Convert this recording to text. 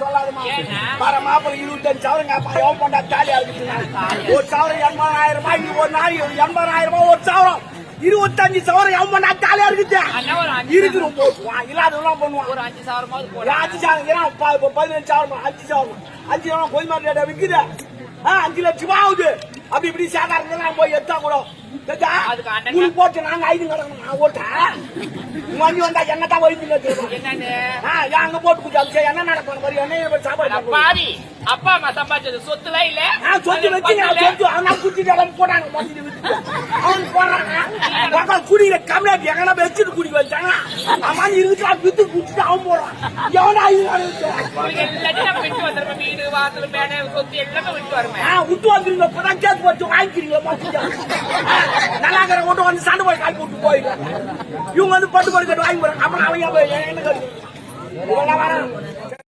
சொல்லாதம்மா. ஏன்னா? வர மாப்பிள்ளை இருபத்தஞ்சு சவரம் கேட்பான். எவன் பொண்டா ஜாலியா இருக்குதுன்னா. ஒரு சவரம் எண்பதாயிரம் ரூபாய், இது ஒரு ஒரு எண்பதாயிரம் ரூபாய் ஒரு சவரம். இருபத்தஞ்சு சவரம் எவன் பொண்டா ஜாலியா இருக்குது இருக்கிறோம் போட்டுவான் இல்லாதவெல்லாம் பண்ணுவான் ஒரு அஞ்சு சவரமாவது அஞ்சு சாதம் ஏன்னா பதினஞ்சு சாதம் அஞ்சு சாதம் அஞ்சு சாதம் கொஞ்சமா விக்குது ஆ, அஞ்சு லட்சமா ஆகுது அப்படி இப்படி சாதாரண நான் போய் எடுத்தா கூட போட்டு நாங்க ஐந்து கிடக்கணும் நான் ஓட்டேன் மணி வந்தா என்ன தான் வயிற்றுல அங்க போட்டு குடிச்சா என்ன நடப்பாங்க பாரு? என்ன சாப்பாடு. பாவி. அப்பா அம்மா சம்பாதிச்சது சொத்துலாம் இல்ல? சொத்து வச்சு சொத்து. அவனா குடிச்சிட்டு வித்துட்டு. அவன் பக்கம் குடிக்கிற கம்மியாட்டி எங்கன்னா வச்சுட்டு குடிக்க வச்சாங்க அவன் இருக்குலாம் வித்து குடிச்சிட்டு அவன் போடுறான். எவனா வாசல் மேடை சொத்து எல்லாமே விட்டு விட்டு வந்துருங்க. இப்பதான் கேஸ் வச்சு வாங்கிக்கிறீங்க. நல்லா இருக்கிற வந்து சண்டை போய் கால் போட்டு போயிடுறேன் இவங்க வந்து பட்டு பட்டு கட்டு வாங்கி போறாங்க. அப்புறம் அவங்க போய் என்ன